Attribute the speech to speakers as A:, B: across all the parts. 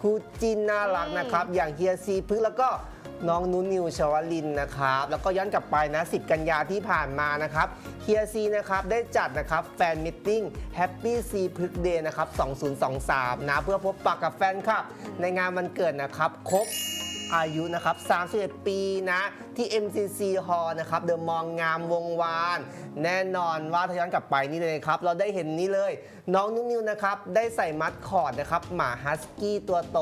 A: คู่จินน่ารักนะครับ อย่างเฮียซีพึกแล้วก็น้องนุนนิวชวลินนะครับ แล้วก็ย้อนกลับไปนะ 10 กันยาที่ผ่านมานะครับเฮียซีนะครับได้จัดนะครับแฟนมิทติ้งแฮปปี้ซีพึกเดย์นะครับ 2023 นะ เพื่อพบปะกับแฟนคลับ ในงานวันเกิดนะครับ ครบ อายุนะครับ31 ปีนะที่ MCC Hall นะครับเดอะมองงามวงวาน แน่นอนว่าถ้าย้อนกลับไปนี่เลยครับ เราได้เห็นนี่เลย น้องนุ่นนิวนะครับ ได้ใส่มัดคอร์ดนะครับ หมาฮัสกี้ตัวโต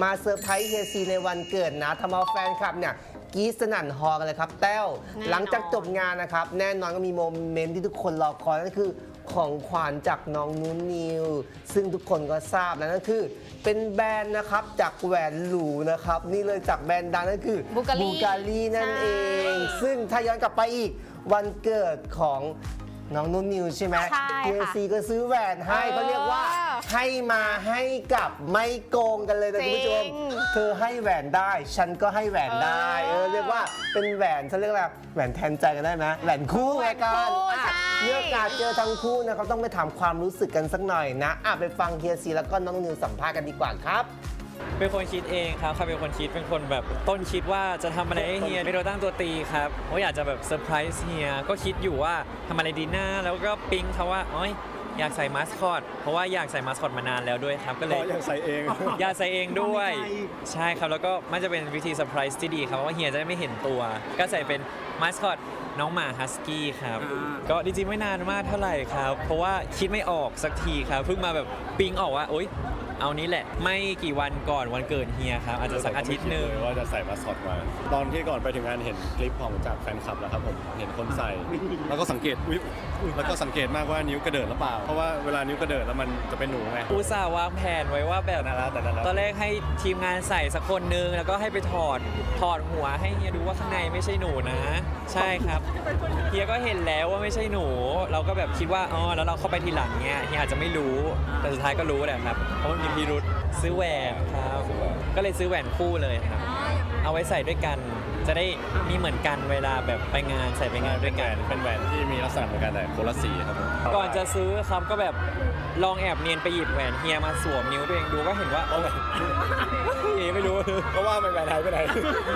A: มาเซอร์ไพรส์เฮียซีในวันเกิดนะทำเอาแฟนคลับเนี่ยกรีดสนั่นฮอกันเลยครับแต้ว
B: แน่นอน
A: หลังจากจบงานนะครับ แน่นอนก็มีโมเมนต์ที่ทุกคนรอคอยนั่นคือ ของขวัญจากน้องนุ่นนิว ซึ่งทุกคนก็ทราบแล้วนั่นคือ เป็นแบรนด์นะครับจากแหวนหรูนะครับ นี่เลยจากแบรนด์ดังนั่นคือ
B: Bulgari
A: การีนั่นเอง
B: ใช่
A: ซึ่งถ้าย้อนกลับไปอีกวันเกิดของ น้องนุ่นนิวใช่ไหม
B: ใช่ค่ะ
A: เฮียซีก็ซื้อแหวนให้
B: เออ
A: เขาเรียกว่า ให้มาให้กลับไม่โกงกันเลยนะ
B: จริ
A: คุณ
B: ง
A: ผู้ชมเธอให้แหวนได้ ฉันก็ให้แหวนได้ เอ
B: เอ
A: อ
B: อ
A: เรียกว่าเป็นแหวนเขาเรียกอะไรแหวนแทนใจกันได้ไหมแหวนคู่ไงกัน
B: แหวนคู่
A: อะ
B: ใช่
A: เลือกการเจอทั้งคู่นะเขาต้องไปถามความรู้สึกกันสักหน่อยนะอะไปฟังเฮียซีแล้วก็น้องนิวสัมภาษณ์กันดีกว่าครับ
C: เป็นคนคิดเองครับเขาเป็นคนคิดเป็นคนแบบต้นคิดว่าจะทำอะไรให้เฮียเป็นตัวตั้งตัวตีครับว่าอยากจะแบบเซอร์ไพรส์เฮียก็คิดอยู่ว่าทำอะไรดีหน้าแล้วก็ปิ๊งเขาว่าโอ้ยอยากใส่มาสคอตเพราะว่าอยากใส่มาสคอตมานานแล้วด้วยครับก็เลย
D: ก็ยังใส่เอง
C: อยากใส่เองด้วย ใช่ครับ แล้วก็มันจะเป็นวิธีเซอร์ไพรส์ที่ดีครับเพราะว่าเฮียจะได้ไม่เห็นตัว ก็ใส่เป็นมาสคอตน้องหมาฮัสกี้ครับก็จริงๆไม่นานมากเท่าไหร่ครับ เพราะว่าคิดไม่ออกสักทีครับ เพิ่งมาแบบปิ๊งออกว่าโอ๊ย เอานี้แหละ ไม่กี่วันก่อนวันเกิดเฮียครับ อาจจะสักอาทิตย์หนึ่ง
D: ว่าจะใส่มาสคอตมา ตอนที่ก่อนไปถึงงานเห็นคลิปของจากแฟนคลับแล้วครับผมเห็นคนใส่ แล้วก็สังเกตอุ๊ยแล้วก็สังเกตมากว่านิ้วกระเดิดหรือเปล่าเพราะว่าเวลานิ้วกระเดิดแล้วมันจะเป็นหนูไง
C: อุตส่าห์วางแผนไว้ว่าแบบ
D: แต่นั่นละแต่นั่นละ
C: ตอนแรกให้ทีมงานใส่สักคนนึง แล้วก็ให้ไปถอดถอดหัวให้เฮียดูว่าข้างในไม่ใช่หนูนะ ใช่ครับเฮียก็เห็นแล้วว่าไม่ใช่หนู เราก็แบบคิดว่าอ๋อแล้วเราเข้าไปทีหลังเนี้ยเฮียอาจจะไม่รู้แต่สุดท้ายก็รู้แหละครับเพราะมันมีพิรุษซื้อแหวนครับ ก็เลยซื้อแหวนคู่เลยครับ เอาไว้ใส่ด้วยกัน จะได้มีเหมือนกันเวลาแบบไปงานใส่ไปงานด้วย
D: แหว
C: กัน
D: นเป็นแหวนที่มีลักษณะเหมือนกันแต่คนละสีครับผม
C: ก่อนจะซื้อครับก็แบบลองแอบเนียนไปหยิบแหวนเฮียมาสวมนิ้วตัวเองดูก็เห็นว่าโอ้ยเฮียไม่รู้
D: ก็ว่ามันแหวนหายไปไหน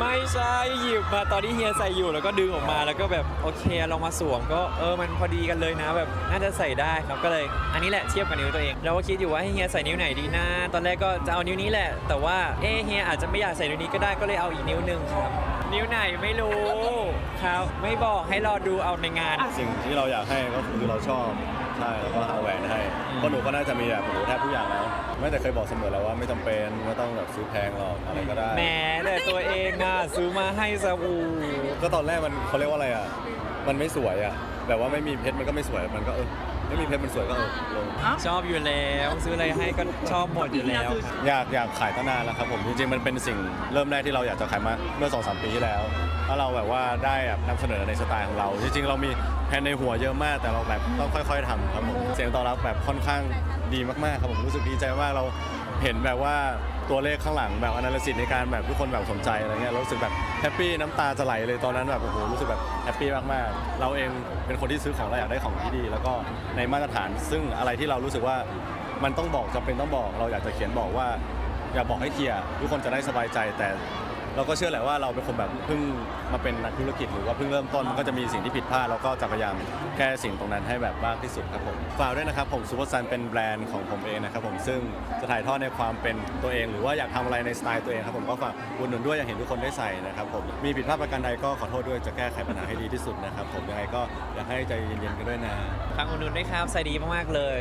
C: ไม่ใช่หยิบมาตอนที่เฮียใส่อยู่แล้วก็ดึงออกมาแล้วก็แบบโอเคลองมาสวมก็เออมันพอดีกันเลยนะแบบน่าจะใส่ได้ครับก็เลย อันนี้แหละเทียบกับนิ้วตัวเอง เราก็คิดอยู่ว่าให้เฮียใส่นิ้วไหนดีนะตอนแรกก็จะเอานิ้วนี้แหละ แต่ว่าเอะเฮียอาจจะไม่อยากใส่นิ้วนี้ก็ได้ก็เลยเอาอีกนิ้วหนึ่งครับ นิ้วไหนไม่รู้ครับ ไม่บอกให้รอดูเอาในงาน
D: สิ่งที่เราอยากให้ก็คือเราชอบใช่แล้วก็หาแหวนให้
C: อืม
D: เพราะหนูก็น่าจะมีแบบหนูแทบทุกอย่างแล้วไม่แต่เคยบอกเสมอแล้วว่าไม่จำเป็นไม่ต้องแบบซื้อแพงหรอกอะไรก็ได้
C: แหมแต่ตัวเองอะซื้อมาให้ซะอู
D: ก็ตอนแรกมันเขาเรียกว่าอะไรอะ มันไม่สวยอะ แบบว่าไม่มีเพชรมันก็ไม่สวยมันก็เออไม่มีเพชรมันสวยก็เออลง
C: ชอบอยู่แล้วซื้ออะไรให้ก็ชอบหมดอยู่แล้วครับ
D: อยากอยากขายตั้งนานแล้วครับผมจริงๆมันเป็นสิ่งเริ่มแรกที่เราอยากจะขายมาเมื่อ2อสปีที่แล้วแล้วเราแบบว่าได้แบบนำเสนอในสไตล์ของเรา จริงๆ เรามีแผนในหัวเยอะมากแต่เราแบบต้องค่อย ๆทำครับผมเสียงตอบรับแบบค่อนข้างดีมากๆครับผมรู้สึกดีใจมากเราเห็นแบบว่า ตัวเลขข้างหลังแบบอนาลิซิสในการแบบทุกคนแบบสนใจอะไรเงี้ยรู้สึกแบบแฮปปี้น้ำตาจะไหลเลยตอนนั้นแบบโอ้โหรู้สึกแบบแฮปปี้มากๆเราเองเป็นคนที่ซื้อของเราอยากได้ของที่ดี แล้วก็ในมาตรฐานซึ่งอะไรที่เรารู้สึกว่ามันต้องบอกจำเป็นต้องบอก เราอยากจะเขียนบอกว่า อยากบอกให้เคลียร์ทุกคนจะได้สบายใจแต่ เราก็เชื่อแหละว่าเราเป็นคนแบบเพิ่งมาเป็นนักธุรกิจหรือว่าเพิ่งเริ่มต้นมันก็จะมีสิ่งที่ผิดพลาดแล้วก็จะพยายามแก้สิ่งตรงนั้นให้แบบมากที่สุดครับผมฝากด้วยนะครับผมซูเปอร์ซันเป็นแบรนด์ของผมเองนะครับผมซึ่งจะถ่ายทอดในความเป็นตัวเอง หรือว่าอยากทำอะไรในสไตล์ตัวเองครับผมก็ฝากอุดหนุนด้วยอยากเห็นทุกคนได้ใส่นะครับผมมีผิดพลาดประการใดก็ขอโทษด้วยจะแก้ไขปัญหาให้ดีที่สุดนะครับผมยังไงก็อยากให้ใจเย็นๆกันด้วยนะ
C: ฟังอุดหนุนด้วยครับใส่ดีมากๆเลย